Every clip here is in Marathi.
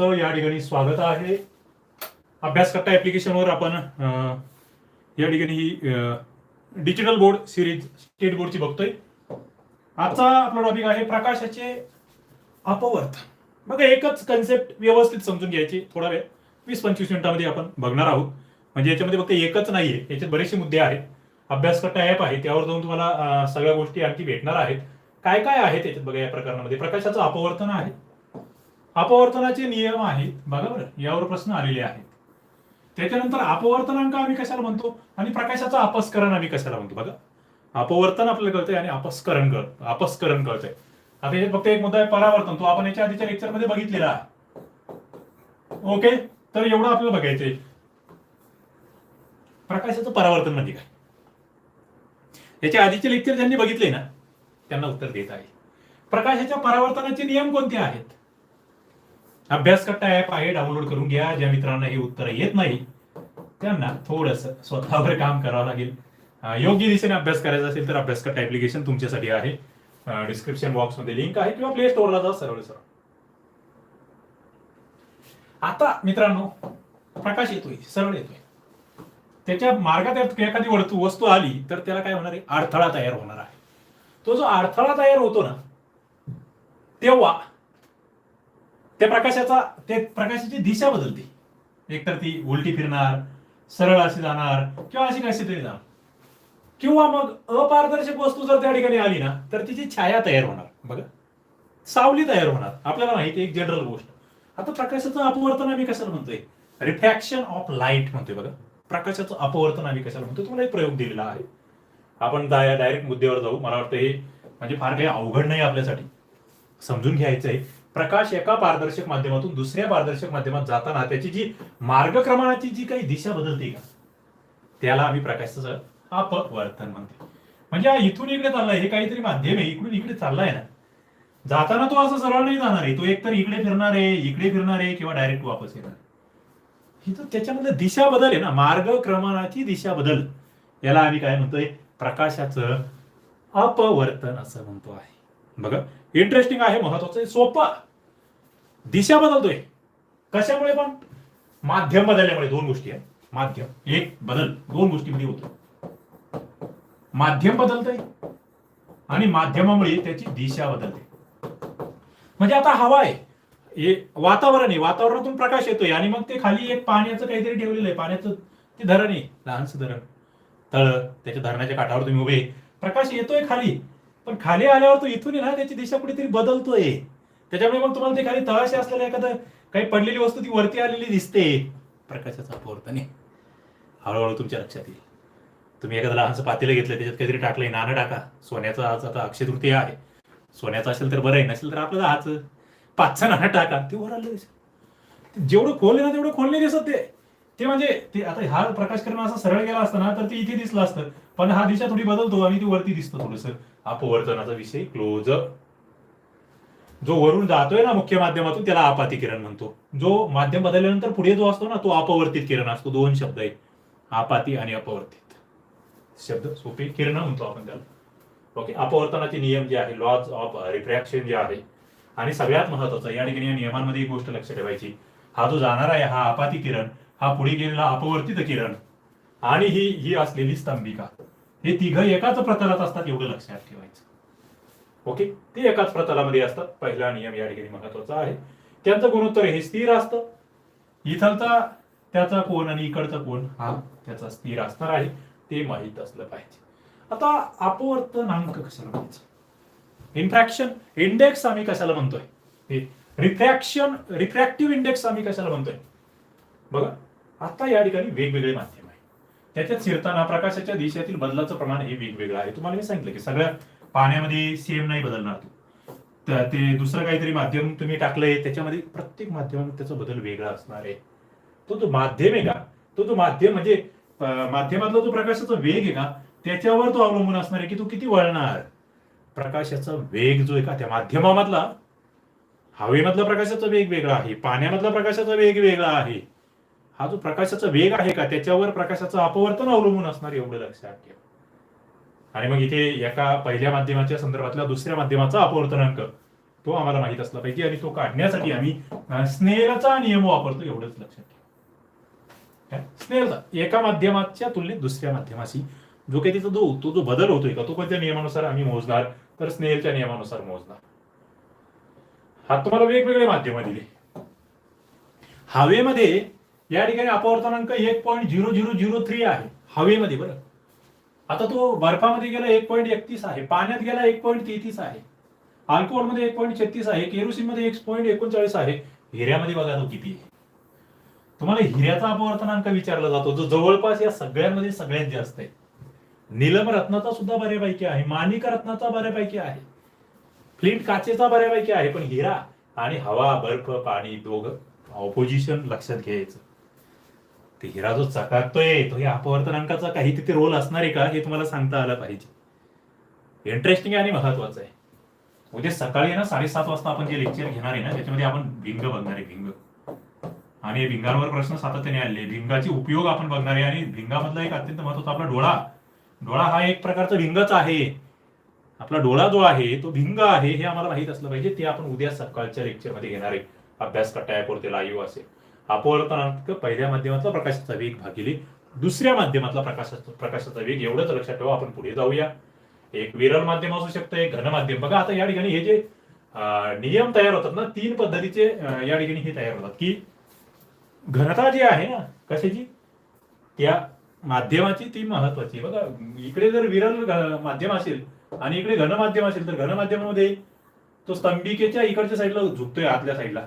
या ठिकाणी स्वागत आहे. अभ्यासकर्ता ऍप्लिकेशनवर आपण या ठिकाणी ही डिजिटल बोर्ड सिरीज स्टेट बोर्डची बघतोय. आजचा आपला टॉपिक आहे प्रकाशाचे अपवर्त. बघा एकच कन्सेप्ट व्यवस्थित समजून घ्यायची थोडा वेळ. वीस पंचवीस मिनिटांमध्ये आपण बघणार आहोत. म्हणजे याच्यामध्ये फक्त एकच नाहीये याच्यात बरेचसे मुद्दे आहेत. अभ्यासकर्ता ॲप आहे त्यावर जाऊन तुम्हाला सगळ्या गोष्टी आणखी भेटणार आहेत. काय काय आहे त्याच्यात बघा या प्रकरणामध्ये. प्रकाशाचं अपवर्तन आहे. अपवर्तनाचे नियम आहेत बघा बरं यावर प्रश्न आलेले आहेत. त्याच्यानंतर अपवर्तनांक आम्ही कशाला म्हणतो? आणि प्रकाशाचं अपस्करण आम्ही कशाला म्हणतो? बघा. अपवर्तन आपल्याला कळतंय आणि अपस्करण कळत अपस्करण कळतंय. आता याच्यात फक्त एक मुद्दा आहे परावर्तन. तो आपण याच्या आधीच्या लेक्चरमध्ये बघितलेला आहे. ओके तर एवढं आपल्याला बघायचंय प्रकाशाचं परावर्तन म्हणजे काय? याच्या आधीचे लेक्चर ज्यांनी बघितले ना त्यांना उत्तर देत आहे. प्रकाशाच्या परावर्तनाचे नियम कोणते आहेत? अभ्यासकट्टा ऍप आहे डाउनलोड करून घ्या. ज्या मित्रांना हे उत्तर येत नाही त्यांना थोडस स्वतःवर काम करावं लागेल. योग्य दिशेने अभ्यास करायचा असेल तर अभ्यासकट्टा ऍप्लिकेशन तुमच्यासाठी आहे. डिस्क्रिप्शन बॉक्समध्ये लिंक आहे किंवा प्ले स्टोअरला जा सरळ सरळ. आता मित्रांनो प्रकाश येतोय सरळ येतोय. त्याच्या मार्गात एखादी वस्तू वस्तू आली तर त्याला काय होणार आहे? अडथळा तयार होणार आहे. तो जो अडथळा तयार होतो ना तेव्हा त्या प्रकाशाचा ते प्रकाशाची दिशा बदलते. एकतर ती उलटी फिरणार सरळ अशी जाणार किंवा अशी कशी तरी जाणार. किंवा मग अपारदर्शक वस्तू जर त्या ठिकाणी आली ना तर तिची छाया तयार होणार. बघा. सावली तयार होणार. आपल्याला माहिती आहे एक जनरल गोष्ट. आता प्रकाशाचं अपवर्तन आम्ही कशाला म्हणतोय? रिफ्रॅक्शन ऑफ लाइट म्हणतोय बघा. प्रकाशाचं अपवर्तन आम्ही कशाला म्हणतोय? तुम्हाला एक प्रयोग दिलेला आहे. आपण डायरेक्ट मुद्द्यावर जाऊ. मला वाटतं हे म्हणजे फार काही अवघड नाही आपल्यासाठी. समजून घ्यायचं आहे प्रकाश एका पारदर्शक माध्यमातून दुसऱ्या पारदर्शक माध्यमात जाताना त्याची जी मार्गक्रमणाची जी काही दिशा बदलते का त्याला आम्ही प्रकाशाचं अपवर्तन म्हणतो. म्हणजे हा इथून इकडे चाललाय हे काहीतरी माध्यम आहे इकडून इकडे चाललाय ना. जाताना तो असं सरळ नाही जाणार आहे तो एकतर इकडे फिरणार आहे इकडे फिरणार आहे किंवा डायरेक्ट वापस येणार ही तर त्याच्यामध्ये दिशा बदल आहे ना मार्गक्रमणाची दिशा बदल याला आम्ही काय म्हणतोय प्रकाशाचं अपवर्तन असं म्हणतो आहे. बघा इंटरेस्टिंग आहे महत्वाचं आहे सोपं. दिशा बदलतोय. कशामुळे पण? माध्यम बदलल्यामुळे दोन गोष्टी आहेत. माध्यम. एक बदल. दोन गोष्टीमध्ये होतो. माध्यम बदलतंय आणि माध्यमामुळे त्याची दिशा बदलते. म्हणजे आता हवा आहे. वातावरण आहे. वातावरणातून प्रकाश येतोय आणि मग ते खाली एक पाण्याचं काहीतरी ठेवलेलं आहे. पाण्याचं ते धरण आहे. लहानसं धरण. तळ त्याच्या धरणाच्या काठावर तुम्ही उभे प्रकाश येतोय खाली. पण खाली आल्यावर तो इथून आहे ना त्याची दिशा कुठेतरी बदलतोय. त्याच्यामुळे मग तुम्हाला ते खाली तळाशी असलेल्या एखादं काही पडलेली वस्तू ती वरती आलेली दिसते. प्रकाशाचा अपवर्तन हळूहळू तुमच्या लक्षात येईल. तुम्ही एखादं लहानसं पातेलं घेतलं त्याच्यात काहीतरी टाकलंय नाणं टाका. सोन्याचं आज आता अक्षय तृतीय आहे. सोन्याचं असेल तर बरं आहे नसेल तर आपलं दहाचं पाचचं नाणं टाका. ते वर आलं जेवढं खोल ना तेवढं खोलले दिसत ते. ते म्हणजे ते आता हा प्रकाश करणं असं सरळ गेला असतं ना तर ते इथे दिसलं असतं. पण हा दिशा थोडी बदलतो आणि ती वरती दिसतं थोडस. अपवर्तनाचा विषय. क्लोज जो वरून जातोय ना मुख्य माध्यमातून त्याला आपाती किरण म्हणतो. जो माध्यम बदलल्यानंतर पुढे जो असतो ना तो अपवर्तित किरण असतो. दोन शब्द आहेत. आपाती आणि अपवर्तित. शब्द सोपे किरण म्हणतो आपण त्याला. ओके अपवर्तनाचे नियम जे आहे लॉज ऑफ रिफ्रॅक्शन जे आहे आणि सगळ्यात महत्वाचं या ठिकाणी या नियमांमध्ये एक गोष्ट लक्ष ठेवायची. हा जो जाणार आहे हा आपाती किरण हा पुढे गेलेला अपवर्तित किरण आणि ही ही असलेली स्तंभिका. हे तिघ एकाच प्रतलात असतात एवढं लक्षात ठेवायचं. ओके? ते एकाच प्रतलामध्ये असतात. पहिला नियम या ठिकाणी महत्त्वाचा आहे. त्यांचं गुणोत्तर हे स्थिर असतं. इथलचा त्याचा कोण आणि इकडचा कोण हा त्याचा स्थिर असणार आहे. ते माहीत असलं पाहिजे. आता अपवर्तनांक कशाला म्हणायचं? इन्फ्रॅक्शन इंडेक्स आम्ही कशाला म्हणतोय? रिफ्रॅक्शन रिफ्रॅक्टिव्ह इंडेक्स आम्ही कशाला म्हणतोय? बघा आता या ठिकाणी वेगवेगळे माध्यम आहे. त्याच्यात शिरताना प्रकाशाच्या दिशेतील बदलाचं प्रमाण हे वेगवेगळं आहे. तुम्हाला मी सांगितलं की सगळ्या पाण्यामध्ये सेम नाही बदलणार तू. तर ते दुसरं काहीतरी माध्यम तुम्ही टाकलंय त्याच्यामध्ये प्रत्येक माध्यमात त्याचा बदल वेगळा असणार आहे. तो जो माध्यम आहे का? तो जो माध्यम म्हणजे माध्यमातला जो प्रकाशाचा वेग आहे का त्याच्यावर तो अवलंबून असणार आहे की तो किती वळणार? प्रकाशाचा वेग जो आहे का त्या माध्यमामधला हवेमधला प्रकाशाचा वेग वेगळा आहे पाण्यामधला प्रकाशाचा वेग वेगळा आहे. हा जो प्रकाशाचा वेग आहे का त्याच्यावर प्रकाशाचं अपवर्तन अवलंबून असणार एवढं लक्षात ठेवा. आणि मग इथे एका पहिल्या माध्यमाच्या संदर्भातल्या दुसऱ्या माध्यमाचा अपवर्तनांक. तो आम्हाला माहीत असला पाहिजे आणि तो काढण्यासाठी आम्ही स्नेहचा नियम वापरतो एवढंच लक्षात ठेवा. एका माध्यमाच्या तुलनेत दुसऱ्या माध्यमाशी जो काही तिचा जो तो जो बदल होतोय का तो कोणत्या नियमानुसार आम्ही मोजणार? तर स्नेहलच्या नियमानुसार मोजणार. हा तुम्हाला वेगवेगळे माध्यम दिले. हवेमध्ये या ठिकाणी अपवर्तनांक एक point zero zero zero three आहे. हवेमध्ये बरं. आता तो बर्फामध्ये गेला एक पॉईंट एकतीस आहे. पाण्यात गेला एक पॉईंट तेहतीस आहे. अल्कोहोलमध्ये एक पॉईंट छत्तीस आहे. केरोसिनमध्ये एक पॉईंट एकोणचाळीस आहे. हिऱ्यामध्ये बघा तो किती आहे. तुम्हाला हिऱ्याचा अपवर्तनांक विचारला जातो. जो जवळपास या सगळ्यांमध्ये सगळ्यात जास्त आहे. नीलम रत्नाचा सुद्धा बऱ्यापैकी आहे. माणिक रत्नाचा बऱ्यापैकी आहे. फ्लिंट काचेचा बऱ्यापैकी आहे. पण हिरा आणि हवा बर्फ पाणी दोघं ऑपोजिशन लक्षात घ्यायचं. ते हिरा जो चकाकतोय तो या अपवर्तनांकाचा काही तिथे रोल असणार आहे का हे तुम्हाला सांगता आलं पाहिजे. इंटरेस्टिंग आणि महत्वाचं आहे. उद्या सकाळी आहे ना साडेसात वाजता आपण जे लेक्चर घेणार आहे ना त्याच्यामध्ये आपण भिंग बघणार आहे भिंग आणि भिंगांवर प्रश्न सातत्याने आले भिंगाचे उपयोग आपण बघणार आहे आणि भिंगामधला एक अत्यंत महत्त्वाचा आपला डोळा. डोळा हा एक प्रकारचा भिंगच आहे. आपला डोळा जो आहे तो भिंग आहे हे आम्हाला माहीत असलं पाहिजे. ते आपण उद्या सकाळच्या लेक्चरमध्ये घेणार आहे. अभ्यास कट्टा ऍपवरती लाईव्ह असेल. अपवर्तनांक पहिल्या माध्यमातला प्रकाशाचा वेग भागिले दुसऱ्या माध्यमातला प्रकाशाचा प्रकाशाचा वेग. एवढंच लक्षात ठेवा आपण पुढे जाऊया. एक विरल माध्यम असू शकतं एक घन माध्यम. बघा आता या ठिकाणी हे जे नियम तयार होतात ना तीन पद्धतीचे या ठिकाणी हे तयार होतात की घनता जी आहे ना कशाची? त्या माध्यमाची ती महत्वाची बघा इकडे जर विरल माध्यम असेल आणि इकडे घन माध्यम असेल तर घन माध्यमामध्ये तो स्तंभिकेच्या इकडच्या साईडला झुकतोय आतल्या साईडला.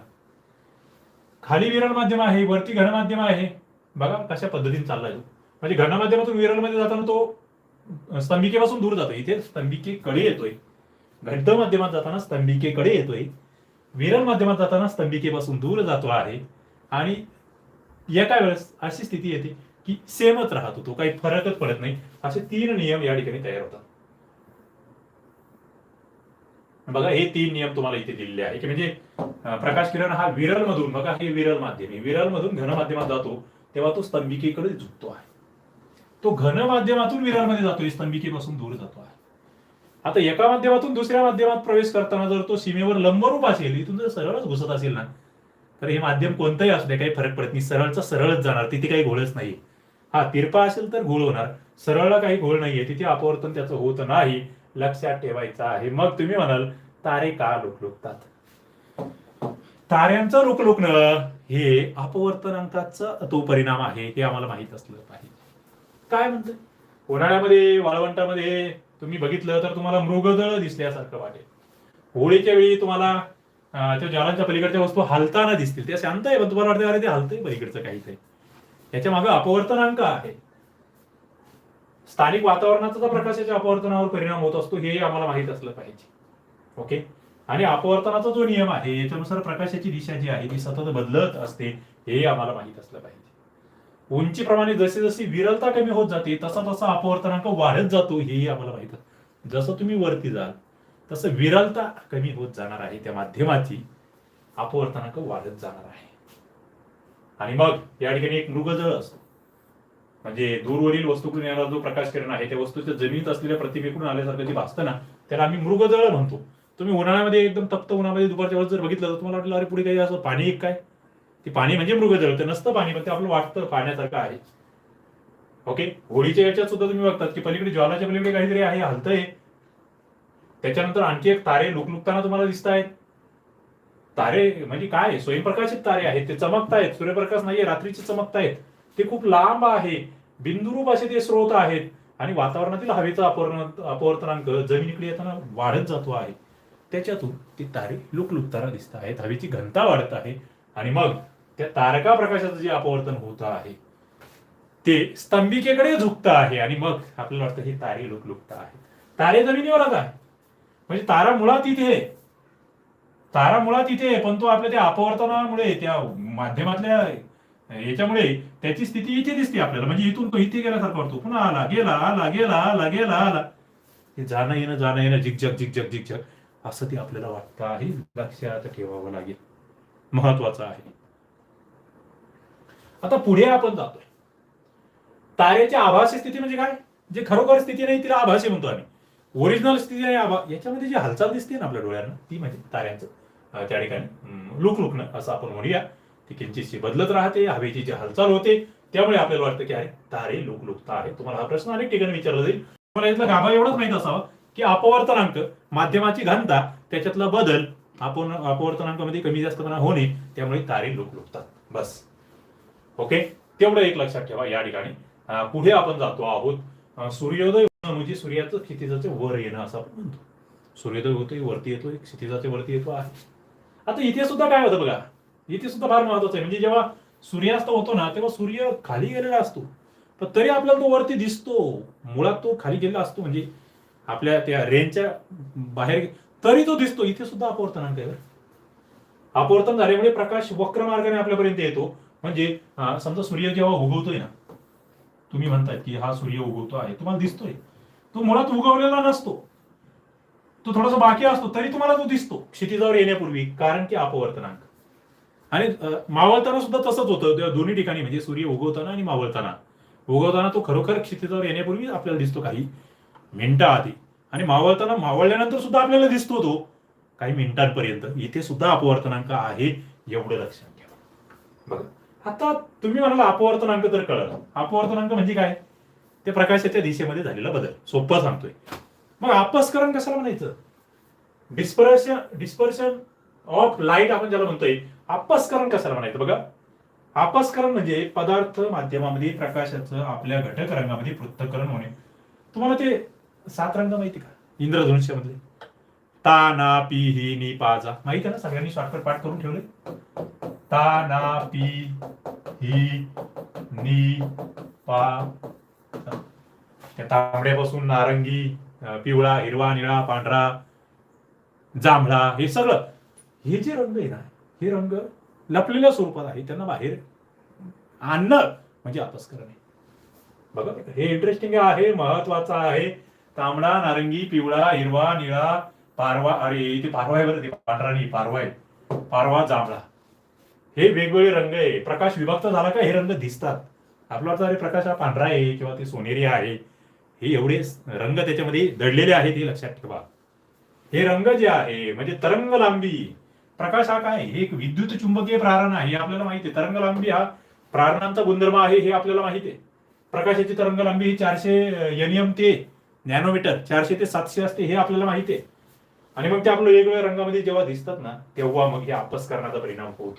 खाली विरल माध्यम आहे वरती घन माध्यम आहे. बघा कशा पद्धतीने चाललाय तो. म्हणजे घन माध्यमातून विरलमध्ये जाताना तो स्तंभिकेपासून दूर जातो इथे स्तंभिकेकडे येतोय. घट्ट माध्यमात जाताना स्तंभिकेकडे येतोय. विरल माध्यमात जाताना स्तंभिकेपासून दूर जातो आहे. आणि एका वेळेस अशी स्थिती येते की सेमच राहतो. तो काही फरकच पडत नाही. असे तीन नियम या ठिकाणी तयार होतात. बघा हे तीन नियम तुम्हाला इथे दिलेले आहे की म्हणजे प्रकाश किरण हा विरल मधून बघा हे विरल माध्यम आहे. विरल मधून घन माध्यमात जातो तेव्हा तो स्तंभिकेकडे झुकतो आहे. तो घन माध्यमातून विरलमध्ये जातोय स्तंभिकेपासून दूर जातो आहे. आता एका माध्यमातून दुसऱ्या माध्यमात प्रवेश करताना जर तो सीमेवर लंबरूप असेल इथून जर सरळच घुसत असेल ना तर हे माध्यम कोणतंही असू दे काही फरक पडत नाही. सरळचा सरळच जाणार तिथे काही घोळच नाही हा तिरपा असेल तर घोळ होणार. सरळ काही घोळ नाहीये. तिथे अपवर्तन त्याचं होत नाही. लक्षात ठेवायचं आहे. मग तुम्ही म्हणाल तारे का लुकलुकतात? ताऱ्यांचं लुकलुकणं हे अपवर्तनांकाचा तो परिणाम आहे हे आम्हाला माहीत असलं पाहिजे. काय म्हणतोय? उन्हाळ्यामध्ये वाळवंटामध्ये तुम्ही बघितलं तर तुम्हाला मृगदळ दिसल्यासारखं वाटेल. होळीच्या वेळी तुम्हाला त्या ज्वालांच्या पलीकडच्या वस्तू हलताना दिसतील. ते शांत आहे पण तुम्हाला वाटतं अरे ते हलतंय पलीकडचं काहीतरी. याच्या मागे अपवर्तनांक आहे. स्थानिक वातावरणाचा प्रकाशाच्या अपवर्तनावर परिणाम होत असतो हे आम्हाला माहीत असलं पाहिजे. ओके? आणि अपवर्तनाचा जो नियम आहे याच्यानुसार प्रकाशाची दिशा जी आहे ती सतत बदलत असते हे आम्हाला माहीत असलं पाहिजे. उंचीप्रमाणे जशी जशी विरलता कमी होत जाते तसा तसा अपवर्तनांक वाढत जातो हेही आम्हाला माहीत जसं तुम्ही वरती जाल तसं विरलता कमी होत जाणार आहे त्या माध्यमाची अपवर्तनांक वाढत जाणार आहे. आणि मग या ठिकाणी एक मृगजळ असतो. म्हणजे दूरवरील वस्तूकडून येणारा जो प्रकाश किरण आहे त्या वस्तूच्या जमिनीत असलेल्या प्रतिमेकडून आल्यासारखं जी भासतं ना त्याला आम्ही मृगजळ म्हणतो. तुम्ही उन्हाळ्यामध्ये एकदम तप्त उन्हामध्ये दुपारच्या वेळेस जर बघितलं तर तुम्हाला वाटलं अरे पुढे काही असं पाणी एक काय? ते पाणी म्हणजे मृगजळ ते नसतं पाणी पण ते आपलं वाटतं पाण्यासारखं आहे. ओके? होळीच्या याच्यात सुद्धा तुम्ही बघतात की पलीकडे ज्वालाच्या पलीकडे काहीतरी आहे हलतंय. त्याच्यानंतर आणखी एक तारे लुकलुकताना तुम्हाला दिसत आहेत तारे म्हणजे काय? स्वयंप्रकाशित तारे आहेत ते चमकतायत. सूर्यप्रकाश नाहीये रात्रीचे चमकतायत. ते खूप लांब आहे. बिंदुरूप असे ते स्रोत आहेत. आणि वातावरणातील हवेचा अपवर्तन अपवर्तनांक जमिनीकडे येताना वाढत जातो आहे. त्याच्यातून ते तारे लुकलुकताना दिसत आहेत. हवेची घनता वाढत आहे. आणि मग त्या तारका प्रकाशाचं जे अपवर्तन होत आहे ते स्तंभिकेकडे झुकत आहे. आणि मग आपल्याला वाटतं हे तारे लुकलुकत आहेत. तारे जमिनीवरच आहे म्हणजे तारा मुळात इथे तारा मुळात इथे पण तो आपल्या त्या अपवर्तनामुळे त्या माध्यमातल्या याच्यामुळे त्याची स्थिती इथे दिसते आपल्याला. म्हणजे इथून तो इथे गेल्यासारखा वाटतो. पुन्हा आला गेला आला गेला आला गेला आला. हे जाणं येणं जाणं येणं झिकझक झिकझक झिकझक. असं ते आपल्याला वाटतं आहे. लक्षात ठेवावं लागेल. महत्वाचं आहे. आता पुढे आपण जातोय. ताऱ्याची आभासी स्थिती म्हणजे काय? जे खरोखर स्थिती नाही तिला आभासी म्हणतो आम्ही. ओरिजिनल स्थिती आणि आभा याच्यामध्ये जी हालचाल दिसते ना आपल्या डोळ्यांना ती म्हणजे ताऱ्यांचं. त्या ठिकाणी हम्म, लुक लुकणं असं आपण म्हणूया. ती किंचितशी बदलत राहते हवेची जी हालचाल होते त्यामुळे आपल्याला वाटतं की अरे तारे लुक लुकता आहे तुम्हाला हा प्रश्न अनेक ठिकाणी विचारला जाईल. मला यातला गाभा एवढंच माहीत असावा की अपवर्तनांक माध्यमाची घनता त्याच्यातला बदल आपण अपवर्तनांकामध्ये कमी जास्तपणा होणे त्यामुळे तारे लोक लुकतात बस. ओके? तेवढं एक लक्षात ठेवा या ठिकाणी. पुढे आपण जातो आहोत. सूर्योदय म्हणजे सूर्याचं क्षितिजाचे वर येणं असं आपण म्हणतो. सूर्योदय होतोय वरती येतोय क्षितिजाचे वरती येतो आहे. आता इथे सुद्धा काय होतं बघा? इथे सुद्धा फार महत्वाचं आहे. म्हणजे जेव्हा सूर्यास्त होतो ना तेव्हा सूर्य खाली गेलेला असतो. पण तरी आपल्याला तो वरती दिसतो. मुळात तो खाली गेलेला असतो. म्हणजे आपल्या त्या रेंजच्या बाहेर तरी तो दिसतो. इथे सुद्धा अपवर्तनांक आहे अपवर्तन झाल्यामुळे प्रकाश वक्र मार्गाने आपल्यापर्यंत येतो. म्हणजे समजा सूर्य जेव्हा उगवतोय ना तुम्ही म्हणताय की हा सूर्य उगवतो आहे. तुम्हाला दिसतोय. तो मुळात उगवलेला नसतो. तो थोडासा बाकी असतो. तरी तुम्हाला तो दिसतो. क्षितिजावर येण्यापूर्वी. कारण की अपवर्तनांक. आणि मावळताना सुद्धा तसंच होतं. त्या दोन्ही ठिकाणी म्हणजे सूर्य उगवताना आणि मावळताना. उगवताना तो खरोखर क्षितिजावर येण्यापूर्वी आपल्याला दिसतो काही मिनटं आधी आणि मावळताना मावळल्यानंतर सुद्धा आपल्याला दिसतो तो काही मिनिटांपर्यंत. इथे सुद्धा अपवर्तनांक आहे एवढं लक्षात ठेवा. बघा. आता तुम्ही म्हणाला अपवर्तनांक तर कळलं. अपवर्तनांक म्हणजे काय? ते प्रकाशाच्या दिशेमध्ये झालेला बदल. सोपं सांगतोय. मग अपस्करण कशाला म्हणायचं? डिस्पर्शन डिस्पर्शन ऑफ लाइट आपण ज्याला म्हणतोय अपस्करण कशाला म्हणायचं बघा? अपस्करण म्हणजे पदार्थ माध्यमामध्ये प्रकाशाचं आपल्या घटक रंगामध्ये पृथ्थकरण होणे. तुम्हाला ते सात रंग माहिती का? इंद्रधनुष्यामधले. ता ना पी ही नी पा जा. माहिती आहे ना? सगळ्यांनी शॉर्टकट पाठ करून ठेवले. ता ना पी ही नी पा त्या तांबड्यापासून नारंगी पिवळा हिरवा निळा पांढरा जांभळा हे सगळं. हे जे रंग आहे ना हे रंग लपलेल्या स्वरूपात आहे. त्यांना बाहेर आणणं म्हणजे अपस्करण आहे बघा हे इंटरेस्टिंग आहे महत्वाचं आहे. तांबडा नारंगी पिवळा हिरवा निळा पारवा अरे इथे पारवा आहे बरं ते पांढरा नाही पारवा आहे. पारवा जांभळा. हे वेगवेगळे रंग आहे. प्रकाश विभक्त झाला का हे रंग दिसतात. आपला अरे प्रकाश हा पांढरा आहे किंवा ते सोनेरी आहे. हे एवढे रंग त्याच्यामध्ये दडलेले आहेत हे लक्षात ठेवा. हे रंग जे आहे म्हणजे तरंग लांबी प्रकाश हा काय? हे एक विद्युत चुंबकीय प्रारण आहे हे आपल्याला माहिती आहे. तरंग लांबी हा प्रारणांचा गुणधर्म आहे हे आपल्याला माहिती आहे. प्रकाशाची तरंग लांबी ही चारशे एनएम ते नॅनोमीटर चारशे ते सातशे असते हे आपल्याला माहिती आहे. आणि मग ते आपल्या वेगवेगळ्या रंगामध्ये जेव्हा दिसतात ना तेव्हा मग हे अपस्करणाचा परिणाम होतो.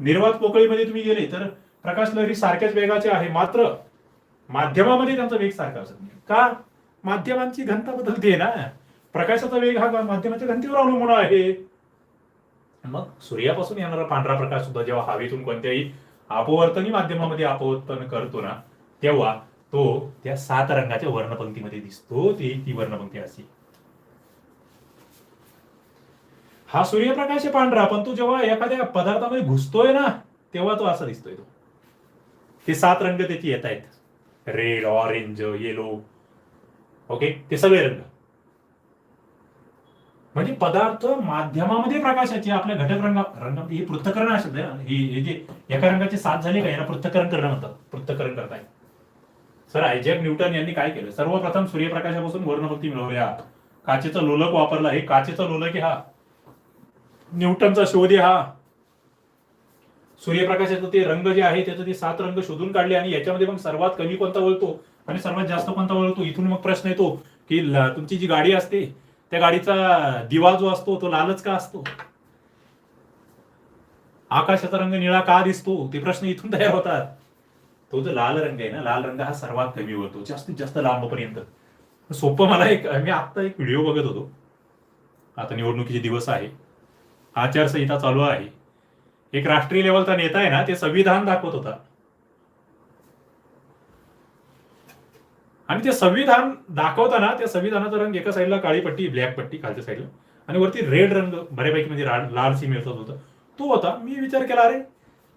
निर्वात पोकळीमध्ये तुम्ही गेले तर प्रकाश लहरी सारख्याच वेगाचे आहे मात्र माध्यमामध्ये त्यांचा वेग सारखा असत नाही. का? माध्यमांची घनता बदलते ना. प्रकाशाचा वेग हा माध्यमाच्या घनतेवर अवलंबून आहे. मग सूर्यापासून येणारा पांढरा प्रकाश सुद्धा जेव्हा हवेतून कोणत्याही अपवर्तनी माध्यमामध्ये अपवर्तन करतो ना तेव्हा तो त्या सात रंगाच्या वर्णपंक्तीमध्ये दिसतो ती ती वर्णपंक्ती अशी. हा सूर्यप्रकाश आहे पांढरा पण तो जेव्हा एखाद्या पदार्थामध्ये घुसतोय ना तेव्हा तो असा दिसतोय तो. ते सात रंग त्याची येत आहेत. रेड ऑरेंज येलो ओके ते सगळे रंग. म्हणजे पदार्थ माध्यमामध्ये प्रकाशाचे आपल्या घटक रंगा रंग हे पृथ्थकरण शब्द आहे हे जे एका रंगाचे सात झाले का याला पृथ्थकरण करणं म्हणतात. पृथ्थकरण करताय सर आयजॅक न्यूटन यांनी काय केलं? सर्वप्रथम सूर्यप्रकाशापासून वर्णभक्ती मिळवल्या काचेचा लोलक वापरला. हे काचेचा लोलक हा. न्यूटनचा शोध हा. सूर्यप्रकाशाचं ते रंग जे आहे त्याचं ते सात रंग शोधून काढले आणि याच्यामध्ये मग सर्वात कमी कोणता वळतो? आणि सर्वात जास्त कोणता वळतो? इथून मग प्रश्न येतो की तुमची जी गाडी असते त्या गाडीचा दिवा जो असतो तो लालच का असतो? आकाशाचा रंग निळा का दिसतो? ते प्रश्न इथून तयार होतात. तो जो लाल रंग आहे ना लाल रंग हा सर्वात कमी वळतो जास्तीत जास्त लांबपर्यंत. सोपं मला एक मी आत्ता एक व्हिडिओ बघत होतो. आता निवडणुकीचे दिवस आहे. आचारसंहिता चालू आहे. एक राष्ट्रीय लेवलचा नेता आहे ना ते संविधान दाखवत होता. आणि ते संविधान दाखवताना त्या संविधानाचा रंग एका साईडला काळी पट्टी ब्लॅक पट्टी खालच्या साईडला आणि वरती रेड रंग बऱ्यापैकी म्हणजे लाल सी मिळत होता. तो होता मी विचार केला अरे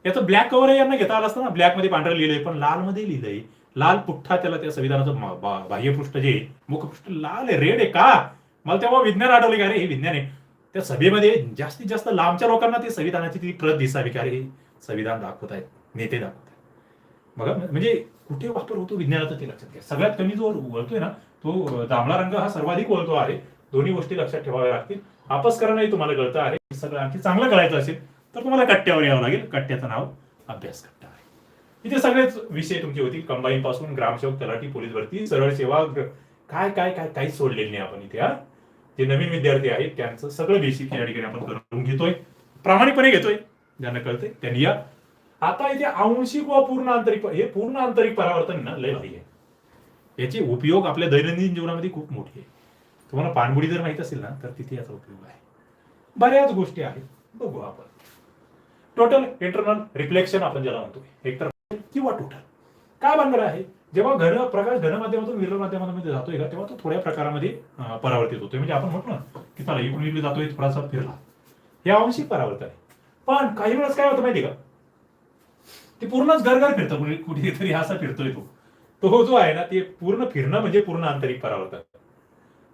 याचं ब्लॅक कव्हर यांना घेता आलं असतं ना? ब्लॅकमध्ये पांढरं लिहिलंय पण लाल मध्ये लिहिलंय. लाल पुठ्ठा त्याला त्या संविधानाचं बा- बाह्यपृष्ठ जे आहे, मुखपृष्ठ लाल आहे रेड आहे का? मला तेव्हा विज्ञान आठवले का अरे हे विज्ञान आहे. त्या सभेमध्ये जास्तीत जास्त लांबच्या लोकांना ते संविधानाची ती प्रत दिसावी का अरे हे संविधान दाखवत आहेत नेते दाखवत बघा म्हणजे कुठे वापर होतो विज्ञानाचा ते लक्षात घ्या. सगळ्यात कमी जो वळतोय ना तो जांभळा रंग हा सर्वाधिक वळतो आहे. दोन्ही गोष्टी लक्षात ठेवाव्या लागतील. अपस्करणही तुम्हाला कळतं आहे. सगळं आणखी चांगलं कळायचं असेल तर तुम्हाला कट्ट्यावर यावं लागेल. कट्ट्याचं नाव अभ्यास कट्टा आहे. इथे सगळेच विषय तुमचे होतील. कंबाईन पासून ग्रामसेवक तलाठी पोलीस भरती सरळ सेवा काय काय काय काहीच सोडलेलं नाही आपण इथे हा. जे नवीन विद्यार्थी आहेत त्यांचं सगळं बेसिक या ठिकाणी आपण करून घेतोय. प्रामाणिकपणे घेतोय. ज्यांना कळतंय त्यांनी या. आता इथे आंशिक व पूर्ण आंतरिक हे पूर्ण आंतरिक परावर्तन ना लय भारी आहे. याचे उपयोग आपल्या दैनंदिन जीवनामध्ये खूप मोठे आहे. तुम्हाला पाणबुडी जर माहीत असेल ना तर तिथे याचा उपयोग आहे. बऱ्याच गोष्टी आहेत. बघू आपण. टोटल इंटरनल रिफ्लेक्शन आपण ज्याला म्हणतो एकतर किंवा टोटल काय बनणार आहे? जेव्हा घन प्रकाश घन माध्यमातून विरल माध्यमामध्ये जातोय का तेव्हा तो थोड्या प्रकारामध्ये परावर्तित होतोय. म्हणजे आपण म्हणतो ना की चला इकडून इकडे जातोय थोडासा फिरला. हे आंशिक परावर्तन आहे. पण काही वेळेस काय होतं माहिती का? ते पूर्णच घर फिरतं कुठे कुठेतरी असा फिरतोय तो. तो हो जो आहे ना ते पूर्ण फिरणं म्हणजे पूर्ण आंतरिक परावर्तन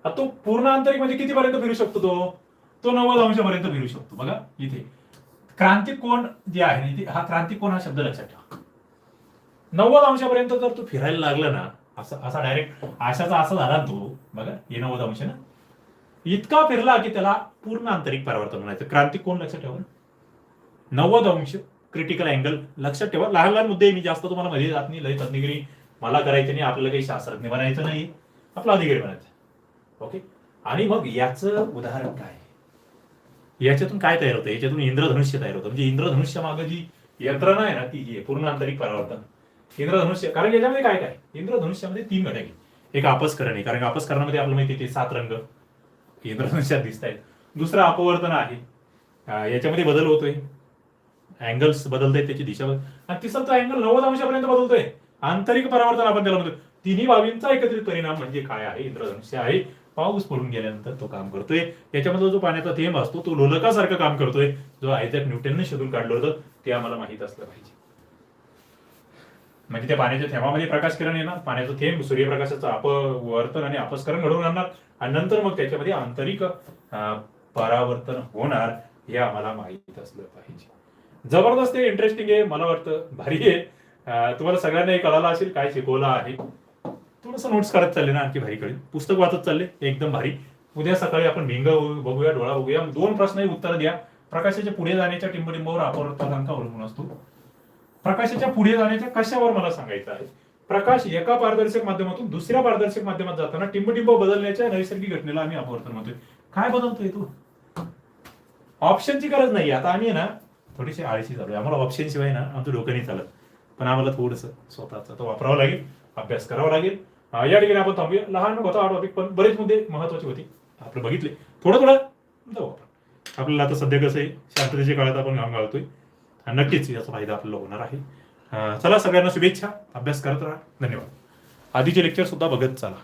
आता तो पूर्ण आंतरिक म्हणजे कितीपर्यंत फिरू शकतो तो? तो नव्वद अंशापर्यंत फिरू शकतो बघा इथे. क्रांती कोण जे आहे ना हा क्रांती कोण हा शब्द लक्षात ठेवा. नव्वद अंशापर्यंत जर तो फिरायला लागला ना असं असा डायरेक्ट आशाचा असा झाला तो बघा हे नव्वद अंश ना. इतका फिरला की त्याला पूर्ण आंतरिक परावर्तन म्हणायचं. क्रांती कोण लक्षात ठेवा. नव्वद अंश क्रिटिकल अँगल लक्षात ठेवा लहान लहान मुद्दे मी जास्त तुम्हाला मध्ये जात नाही लय तज्ञगिरी मला करायचं नाही आपल्याला काही शास्त्रज्ञ बनायचं नाही. आपला अधिकारी बनायचं. ओके आणि मग याचं उदाहरण काय? याच्यातून काय तयार होतं? याच्यातून इंद्रधनुष्य तयार होतं. म्हणजे इंद्रधनुष्य मागं जी यंत्रणा आहे ना ती जी पूर्ण आंतरिक परावर्तन. इंद्रधनुष्य कारण याच्यामध्ये काय काय? इंद्रधनुष्यामध्ये तीन घटक आहे एक आपस्करण आहे कारण आपस्करणामध्ये आपल्याला माहिती ते सात रंग. इंद्रधनुष्यात दिसत आहेत दुसरं अपवर्तन आहे. याच्यामध्ये बदल होतोय. अँगल्स बदलत आहेत त्याची दिशा बदल- आणि तिसरा तो अँगल नव्वद अंशापर्यंत बदलतोय. आंतरिक परावर्तन आपण त्याला म्हणतो. तिन्ही बाबींचा एकत्रित परिणाम म्हणजे काय आहे? इंद्रधनुष्य आहे. पाऊस पडून गेल्यानंतर तो काम करतोय. त्याच्यामधला जो पाण्याचा थेंब असतो तो लोलकासारखं काम करतोय. जो आयझॅक न्यूटनने शोधून काढलं होतं ते आम्हाला माहीत असलं पाहिजे. म्हणजे त्या पाण्याच्या थेंबामध्ये प्रकाश किरण येणार. पाण्याचं थेंब सूर्यप्रकाशाचं अपवर्तन आणि अपस्करण घडवून आणणार. आणि नंतर मग त्याच्यामध्ये आंतरिक परावर्तन होणार हे आम्हाला माहीत असलं पाहिजे. जबरदस्त आहे इंटरेस्टिंग आहे मला वाटतं भारी आहे. तुम्हाला सगळ्यांना एक कळालं असेल काय शिकवलं आहे. थोडस नोट्स करत चालले ना आणखी भारी कळेल पुस्तक वाचत चालले एकदम भारी. उद्या सकाळी आपण भिंग बघूया डोळा बघूया. दोन प्रश्नही उत्तर द्या. प्रकाशाच्या पुढे जाण्याच्या टिंबटिंबावर अपवर्तनांक अवलंबून असतो. प्रकाशाच्या पुढे जाण्याच्या कशावर मला सांगायचं आहे? प्रकाश एका पारदर्शक माध्यमातून दुसऱ्या पारदर्शक माध्यमात जाताना टिंबटिंब बदलण्याच्या नैसर्गिक घटनेला आम्ही अपवर्तन म्हणतोय. काय बदलतोय तू? ऑप्शनची गरज नाही आता आम्ही ना थोडीशी आळशी झालोय आम्हाला ऑप्शन शिवाय ना आमचं डोकं नाही चालत. पण आम्हाला थोडंसं स्वतःचं तो वापरावा लागेल अभ्यास करावा लागेल. या ठिकाणी आपण थांबूया. लहान होता हा टॉपिक पण बरेच मुद्दे महत्त्वाचे होते. आपण बघितले. थोडं थोडं जाऊ आपण. आपल्याला आता सध्या कसं आहे शांततेच्या काळात आपण घाम घालतोय. नक्कीच याचा फायदा आपल्याला होणार आहे. चला सगळ्यांना शुभेच्छा. अभ्यास करत राहा. धन्यवाद. आधीचे लेक्चर सुद्धा बघत चला.